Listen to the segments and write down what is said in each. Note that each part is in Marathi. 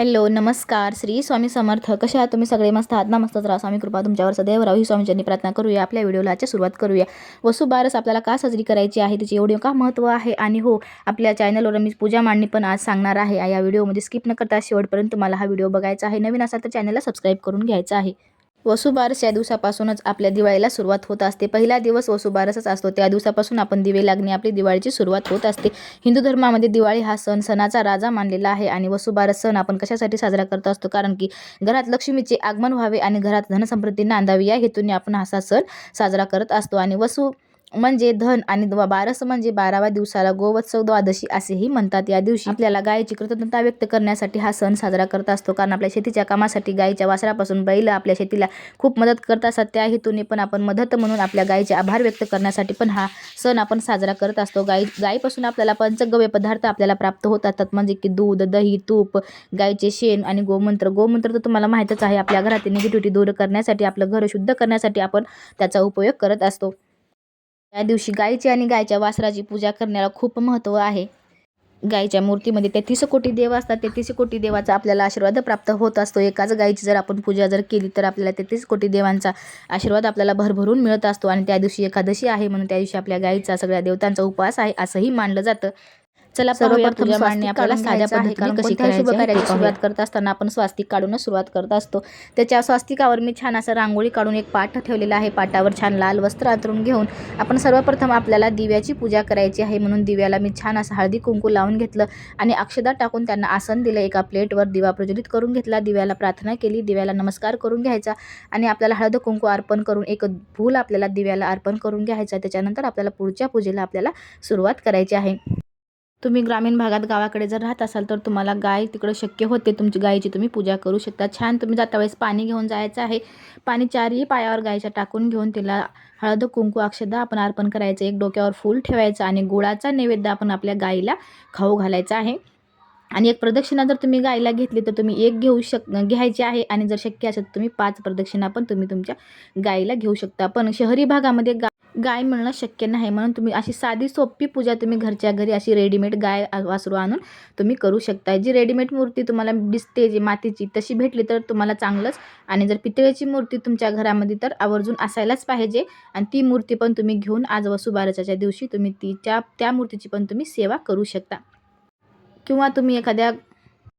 हॅलो नमस्कार. श्री स्वामी समर्थ. कशा आहात तुम्ही? सगळे मस्त आहात ना? मस्तच राहा. स्वामी कृपा तुमच्यावर सदैव राहू. ही स्वामीच्यांनी प्रार्थना करूया. आपल्या व्हिडिओला आजच्या सुरुवात करूया. वसुबारस आपल्याला का साजरी करायची आहे? तिचे एवढी का महत्त्व आहे? आणि हो आपल्या चॅनलवर मी पूजा मांडणी पण आज सांगणार आहे. या व्हिडिओमध्ये स्किप न करता शेवटपर्यंत तुम्हाला हा व्हिडिओ बघायचा आहे. नवीन असाल तर चॅनलला सबस्क्राईब करून घ्यायचा आहे. वसुबारस या दिवसापासूनच आपल्या दिवाळीला सुरुवात होत असते. पहिला दिवस वसुबारसच असतो. त्या दिवसापासून आपण दिवे लागणे आपली दिवाळीची सुरुवात होत असते. हिंदू धर्मामध्ये दिवाळी हा सण सणाचा राजा मानलेला आहे आणि वसुबारस सण आपण कशासाठी साजरा करत असतो? कारण की घरात लक्ष्मीचे आगमन व्हावे आणि घरात धनसमृद्धी नांदावी या हेतूने आपण हा सण साजरा करत असतो. आणि वसु म्हणजे धन आणि द्वा- बारस म्हणजे बाराव्या दिवसाला गोवत्सव द्वादशी असेही म्हणतात. या दिवशी आपल्याला गायीची कृतज्ञता व्यक्त करण्यासाठी हा सण साजरा करत असतो कारण आपल्या शेतीच्या कामासाठी गायीच्या वासरापासून बैल आपल्या शेतीला खूप मदत करत असतात. त्या हेतूने पण आपण मदत म्हणून आपल्या गायीचे आभार व्यक्त करण्यासाठी पण हा सण आपण साजरा करत असतो. गाई गायीपासून आपल्याला पंचगव्य पदार्थ आपल्याला प्राप्त होत असतात म्हणजे की दूध दही तूप गायीचे शेण आणि गोमंत्र. गोमंत्र तर तुम्हाला माहीतच आहे आपल्या घरातील निगेटिव्हिटी दूर करण्यासाठी आपलं घर शुद्ध करण्यासाठी आपण त्याचा उपयोग करत असतो. या दिवशी गायीची आणि गायच्या वासराची पूजा करण्याला खूप महत्त्व आहे. गायीच्या मूर्तीमध्ये तेहतीस कोटी देव असतात. तेहतीस कोटी देवाचा आपल्याला आशीर्वाद प्राप्त होत असतो. एकाच गायीची जर आपण पूजा जर केली तर आपल्याला तेहतीस कोटी देवांचा आशीर्वाद आपल्याला भरभरून मिळत असतो. आणि त्या दिवशी एकादशी आहे म्हणून त्या दिवशी आपल्या गायीचा सगळ्या देवतांचा उपवास आहे असंही मानलं जातं. चला सर्वप्रथम पूजा मांडणी आपल्याला साध्या पद्धतीने कशी शुभ करायची सुरुवात करत असताना आपण स्वास्तिक काढूनच सुरुवात करत असतो. त्याच्या स्वास्तिकावर मी छान असं रांगोळी काढून एक पाठ ठेवलेला आहे. पाटावर छान लाल वस्त्र अंतरून घेऊन आपण सर्वप्रथम आपल्याला दिव्याची पूजा करायची आहे म्हणून दिव्याला मी छान असं हळदी कुंकू लावून घेतलं आणि अक्षदा टाकून त्यांना आसन दिलं. एका प्लेटवर दिवा प्रज्वलित करून घेतला. दिव्याला प्रार्थना केली. दिव्याला नमस्कार करून घ्यायचा आणि आपल्याला हळद कुंकू अर्पण करून एक फूल आपल्याला दिव्याला अर्पण करून घ्यायचं. त्याच्यानंतर आपल्याला पुढच्या पूजेला आपल्याला सुरुवात करायची आहे. तुम्ही ग्रामीण भागात गावाकडे जर राहत असाल तर तुम्हाला गाय तिकडं शक्य होते. तुमची गायीची तुम्ही पूजा करू शकता. छान तुम्ही जाता वेळेस पाणी घेऊन जायचं आहे. पाणी चारही पायावर गायीच्या टाकून घेऊन तिला हळद कुंकू अक्षदा आपण अर्पण करायचं. एक डोक्यावर फूल ठेवायचं आणि गुळाचा नैवेद्य आपण आपल्या गाईला खाऊ घालायचा आहे. आणि एक प्रदक्षिणा जर तुम्ही गायला घेतली तर तुम्ही एक घेऊ शक घ्यायची आहे. आणि जर शक्य असेल तर तुम्ही पाच प्रदक्षिणा पण तुम्ही तुमच्या गायीला घेऊ शकता. पण शहरी भागामध्ये गा गाय मिळणं शक्य नाही. म्हणून तुम्ही अशी साधी सोपी पूजा तुम्ही घरच्या घरी अशी रेडीमेड गाय वासरू आणून तुम्ही करू शकता जी रेडीमेड मूर्ती तुम्हाला दिसते जी मातीची तशी भेटली तर तुम्हाला चांगलंच. आणि जर पितळेची मूर्ती तुमच्या घरामध्ये तर आवर्जून असायलाच पाहिजे. आणि ती मूर्ती पण तुम्ही घेऊन आज वसुबारसाच्या दिवशी तुम्ही ती त्या मूर्तीची पण तुम्ही सेवा करू शकता. किंवा तुम्ही एखाद्या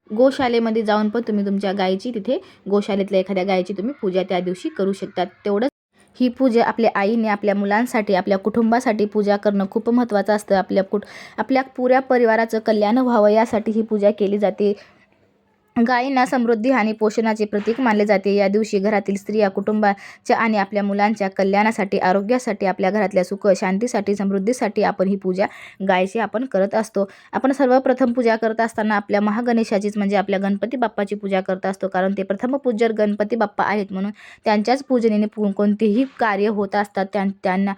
गोशालेमध्ये जाऊन पण तुम्ही तुमच्या गायीची तिथे गोशालेतल्या एखाद्या गायीची तुम्ही पूजा त्या दिवशी करू शकता. तेवढंच ही पूजा आपल्या आईने आपल्या मुलांसाठी आपल्या कुटुंबासाठी पूजा करणं खूप महत्त्वाचं असतं. आपल्या कुट आपल्या पुऱ्या परिवाराचं कल्याण व्हावं यासाठी ही पूजा केली जाते. गायींना समृद्धी आणि पोषणाचे प्रतीक मानले जाते. या दिवशी घरातील स्त्रिया कुटुंबाच्या आणि आपल्या मुलांच्या कल्याणासाठी आरोग्यासाठी आपल्या घरातल्या सुख शांतीसाठी समृद्धीसाठी आपण ही पूजा गायची आपण करत असतो. आपण सर्वप्रथम पूजा करत असताना आपल्या महागणेशाचीच म्हणजे आपल्या गणपती बाप्पाची पूजा करत असतो. कारण ते प्रथम पूजर गणपती बाप्पा आहेत म्हणून त्यांच्याच पूजनेने पू कोणतेही कार्य होत असतात. त्यां त्यांना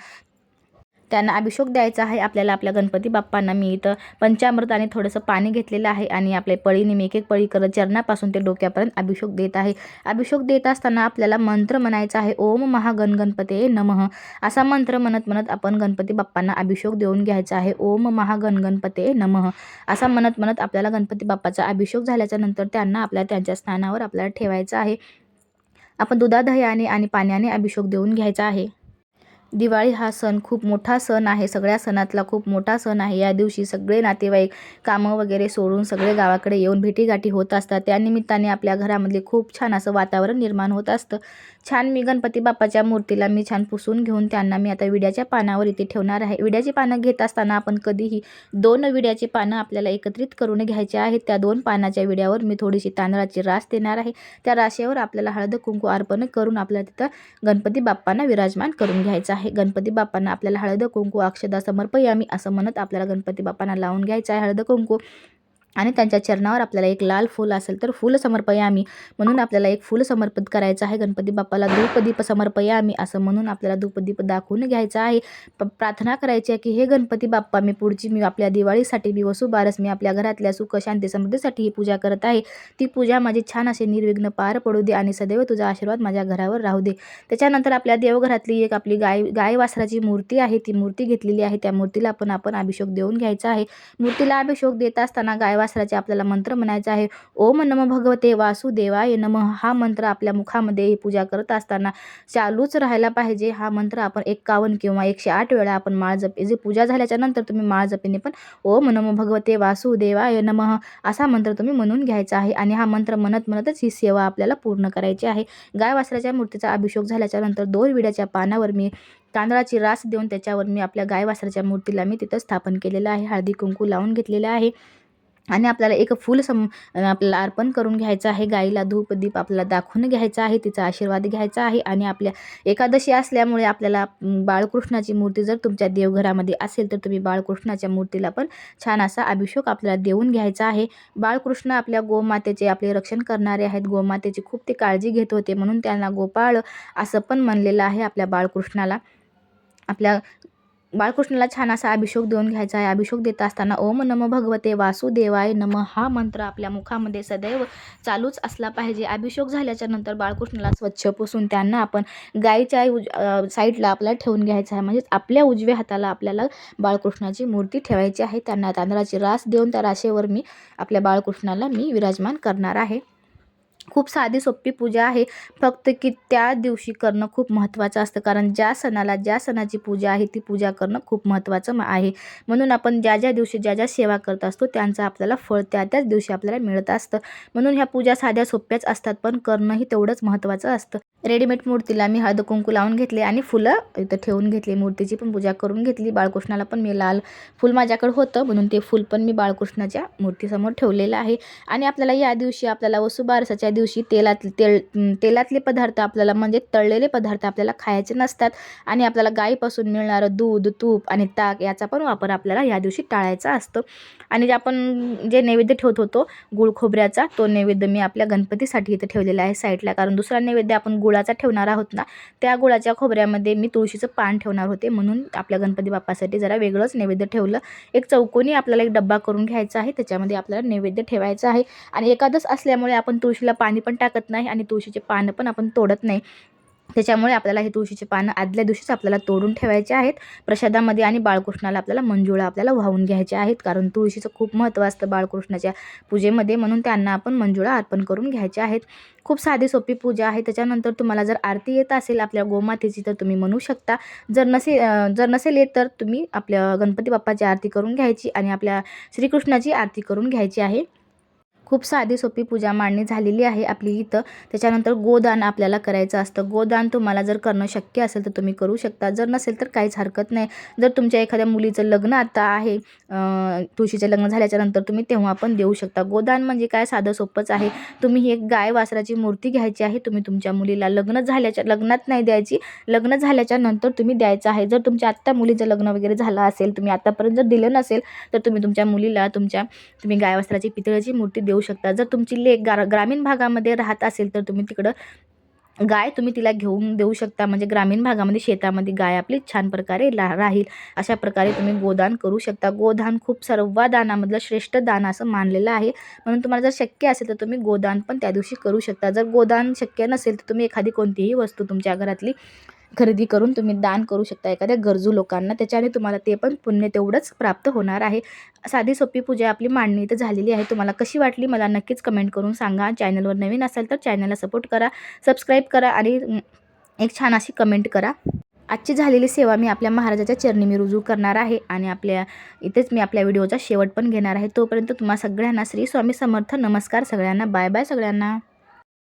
त्यांना अभिषेक द्यायचा आहे. आपल्याला आपल्या गणपती बाप्पांना मी इथं पंचामृत आणि थोडंसं पाणी घेतलेलं आहे आणि आपल्या पळीने मी एक एक पळी करत चरणापासून ते डोक्यापर्यंत अभिषेक देत आहे. अभिषेक देत असताना आपल्याला मंत्र म्हणायचा आहे. ओम महागण गणपते नमः. असा मंत्र म्हणत म्हणत आपण गणपती बाप्पांना अभिषेक देऊन घ्यायचा आहे. ओम महागण गणपते नमः. असा म्हणत म्हणत आपल्याला गणपती बाप्पाचा अभिषेक झाल्याच्यानंतर त्यांना आपल्या त्यांच्या स्थानावर आपल्याला ठेवायचं आहे. आपण दुधादह्याने आणि पाण्याने अभिषेक देऊन घ्यायचा आहे. दिवाळी हा सण खूप मोठा सण आहे. सगळ्या सणातला खूप मोठा सण आहे. या दिवशी सगळे नातेवाईक कामं वगैरे सोडून सगळे गावाकडे येऊन भेटीगाठी होत असतात. त्यानिमित्ताने आपल्या घरामध्ये खूप छान असं वातावरण निर्माण होत असतं. छान मी गणपती बाप्पाच्या मूर्तीला मी छान पुसून घेऊन त्यांना मी आता विड्याच्या पानावर इथे ठेवणार आहे. विड्याची पानं घेत असताना आपण कधीही दोन विड्याची पानं आपल्याला एकत्रित करून घ्यायची आहेत. त्या दोन पानाच्या विड्यावर मी थोडीशी तांदळाची रास देणार आहे. त्या राशेवर आपल्याला हळद कुंकू अर्पण करून आपल्याला तिथं गणपती बाप्पांना विराजमान करून घ्यायचं आहे. गणपती बाप्पांना आपल्याला हळद कुंकू अक्षदा समर्पयामी असं म्हणत आपल्याला गणपती बाप्पांना लावून घ्यायचं आहे. हळद कुंकू आणि त्यांच्या चरणावर आपल्याला एक लाल फूल असेल तर फूल समर्पयामी म्हणून आपल्याला एक फूल समर्पित करायचं आहे. गणपती बाप्पाला धूपदीप समर्पयामी असं म्हणून आपल्याला धूपदीप दाखवून घ्यायचं आहे. प प्रार्थना करायची आहे की हे गणपती बाप्पा मी पुढची मी आपल्या दिवाळीसाठी मी वसुबारस मी आपल्या घरातल्या सुख शांती समृद्धीसाठी ही पूजा करत आहे. ती पूजा माझी छान असे निर्विघ्न पार पडू दे आणि सदैव तुझा आशीर्वाद माझ्या घरावर राहू दे. त्याच्यानंतर आपल्या देवघरातली एक आपली गाय गाय वासराची मूर्ती आहे. ती मूर्ती घेतलेली आहे. त्या मूर्तीला पण आपण अभिषेक देऊन घ्यायचा आहे. मूर्तीला अभिषेक देत असताना गाय वासराचे आपल्याला मंत्र म्हणायचा आहे. ओम नम भगवते वासुदेवाय नम. हा मंत्र आपल्या मुखामध्ये ही पूजा करत असताना चालूच राहायला पाहिजे. हा मंत्र आपण एक्कावन्न किंवा एकशे आठ वेळा आपण माळ जप जे पूजा झाल्याच्यानंतर तुम्ही माळ जपीने पण ओम नम भगवते वासुदेवाय नमः असा मंत्र तुम्ही म्हणून घ्यायचा आहे. आणि हा मंत्र म्हणत म्हणतच ही सेवा आपल्याला पूर्ण करायची आहे. गाय वासराच्या मूर्तीचा अभिषेक झाल्याच्यानंतर दोन विड्याच्या पानावर मी तांदळाची रास देऊन त्याच्यावर मी आपल्या गाय वासराच्या मूर्तीला मी तिथं स्थापन केलेलं आहे. हळदी कुंकू लावून घेतलेलं आहे. आणि आपल्याला एक फूल सम आपल्याला अर्पण करून घ्यायचं आहे. गाईला धूप दीप आपल्याला दाखवून घ्यायचा आहे. तिचा आशीर्वाद घ्यायचा आहे. आणि आपल्या एकादशी असल्यामुळे आपल्याला बाळकृष्णाची मूर्ती जर तुमच्या देवघरामध्ये असेल तर तुम्ही बाळकृष्णाच्या मूर्तीला पण छान असा अभिषेक आपल्याला देऊन घ्यायचा आहे. बाळकृष्ण आपल्या गोमातेचे आपले रक्षण करणारे आहेत. गोमातेची खूप ते काळजी घेत होते. म्हणून त्यांना गोपाळ असं पण म्हणलेलं आहे आपल्या बाळकृष्णाला. आपल्या बाळकृष्णाला छान असा अभिषेक देऊन घ्यायचा आहे. अभिषेक देत असताना ओम नम भगवते वासुदेवाय नम हा मंत्र आपल्या मुखामध्ये सदैव चालूच असला पाहिजे. अभिषेक झाल्याच्यानंतर बाळकृष्णाला स्वच्छ पुसून त्यांना आपण गायीच्या उज साईडला आपल्याला ठेवून घ्यायचं आहे. म्हणजेच आपल्या उजव्या हाताला आपल्याला बाळकृष्णाची मूर्ती ठेवायची आहे. त्यांना तांदळाची रास देऊन त्या राशेवर मी आपल्या बाळकृष्णाला मी विराजमान करणार आहे. खूप साधी सोपी पूजा आहे. फक्त की त्या दिवशी करणं खूप महत्त्वाचं असतं. कारण ज्या सणाला ज्या सणाची पूजा आहे ती पूजा करणं खूप महत्त्वाचं आहे. म्हणून आपण ज्या ज्या दिवशी ज्या ज्या सेवा करत असतो त्यांचं आपल्याला फळ त्या त्याच दिवशी आपल्याला मिळत असतं. म्हणून ह्या पूजा साध्या सोप्याच असतात पण करणंही तेवढंच महत्त्वाचं असतं. रेडीमेड मूर्तीला मी हळद कुंकू लावून घेतले आणि फुलं इथं ठेवून घेतली. मूर्तीची पण पूजा करून घेतली. बाळकृष्णाला पण मी लाल फुल माझ्याकडे होतं म्हणून ते फुल पण मी बाळकृष्णाच्या मूर्तीसमोर ठेवलेलं आहे. आणि आपल्याला या दिवशी आपल्याला वसुबारसाच्या दिवशी तेलात तेल तेलातले पदार्थ आपल्याला म्हणजे तळलेले पदार्थ आपल्याला खायचे नसतात. आणि आपल्याला गाईपासून मिळणारं दूध तूप आणि ताक याचा पण वापर आपल्याला या दिवशी टाळायचा असतो. आणि जे आपण जे नैवेद्य ठेवत होतो गुळ खोबऱ्याचा तो नैवेद्य मी आपल्या गणपतीसाठी इथं ठेवलेला आहे साईडला. कारण दुसरा नैवेद्य आपण गुळ गुळाचा ठेवणार आहोत ना त्या गुळाच्या खोबऱ्यामध्ये मी तुळशीचं पान ठेवणार होते. म्हणून आपल्या गणपती बाप्पासाठी जरा वेगळंच नैवेद्य ठेवलं. एक चौकोनी आपल्याला एक डब्बा करून घ्यायचा आहे. त्याच्यामध्ये आपल्याला नैवेद्य ठेवायचं आहे. आणि एकादश असल्यामुळे आपण तुळशीला पाणी पण टाकत नाही आणि तुळशीचे पानं पण आपण तोडत नाही. त्याच्यामुळे आपल्याला हे तुळशीचे पानं आदल्या दिवशीच आपल्याला तोडून ठेवायचे आहेत. प्रसादामध्ये आणि बाळकृष्णाला आपल्याला मंजुळा आपल्याला वाहून घ्यायच्या आहेत. कारण तुळशीचं खूप महत्त्व असतं बाळकृष्णाच्या पूजेमध्ये. म्हणून त्यांना आपण मंजुळा अर्पण करून घ्यायच्या आहेत. खूप साधी सोपी पूजा आहे. त्याच्यानंतर तुम्हाला जर आरती येत असेल आपल्या गोमातेची तर तुम्ही म्हणू शकता. जर नसेल जर नसेल येत तर तुम्ही आपल्या गणपती बाप्पाची आरती करून घ्यायची आणि आपल्या श्रीकृष्णाची आरती करून घ्यायची आहे. खूप साधी सोपी पूजा मांडणी झालेली आहे आपली इथं. त्याच्यानंतर गोदान आपल्याला करायचं असतं. गोदान तुम्हाला जर करणं शक्य असेल तर तुम्ही करू शकता. जर नसेल तर काहीच हरकत नाही. जर तुमच्या एखाद्या मुलीचं लग्न आता आहे तुळशीचं लग्न झाल्याच्यानंतर तुम्ही तेव्हा पण देऊ शकता. गोदान म्हणजे काय? साधं सोपंच आहे. तुम्ही ही एक गाय वासराची मूर्ती घ्यायची आहे. तुम्ही तुमच्या मुलीला लग्न झाल्याच्या लग्नात नाही द्यायची. लग्न झाल्याच्यानंतर तुम्ही द्यायचं आहे. जर तुमच्या आत्ता मुलीचं लग्न वगैरे झालं असेल तुम्ही आत्तापर्यंत जर दिलं नसेल तर तुम्ही तुमच्या मुलीला तुमच्या तुम्ही गाय वासराची पितळाची मूर्ती देऊ देऊ शकता. जर तुमची लेक ग्रा ग्रामीण भागामध्ये राहत असेल तर तुम्ही तिकडं गाय तुम्ही तिला घेऊन देऊ शकता. म्हणजे ग्रामीण भागामध्ये शेतामध्ये गाय आपली छान प्रकारे ला राहील. अशा प्रकारे तुम्ही गोदान करू शकता. गोदान खूप सर्व दानामधलं श्रेष्ठ दान असं मानलेलं आहे. म्हणून तुम्हाला जर शक्य असेल तर तुम्ही गोदान पण त्या दिवशी करू शकता. जर गोदान शक्य नसेल तर तुम्ही एखादी कोणतीही वस्तू तुमच्या घरातली खरेदी करून तुम्ही दान करू शकता एखाद्या गरजू लोकांना. त्याच्याने तुम्हाला ते पण पुण्य तेवढंच प्राप्त होणार आहे. साधी सोपी पूजा आपली मांडणी इथं झालेली आहे. तुम्हाला कशी वाटली मला नक्कीच कमेंट करून सांगा. चॅनलवर नवीन असाल तर चॅनलला सपोर्ट करा. सबस्क्राईब करा आणि एक छान अशी कमेंट करा. आजची झालेली सेवा मी आपल्या महाराजाच्या चरणी मी रुजू करणार आहे आणि आपल्या इथेच मी आपल्या व्हिडिओचा शेवट पण घेणार आहे. तोपर्यंत तुम्हा सगळ्यांना श्री स्वामी समर्थ. नमस्कार सगळ्यांना. बाय बाय सगळ्यांना.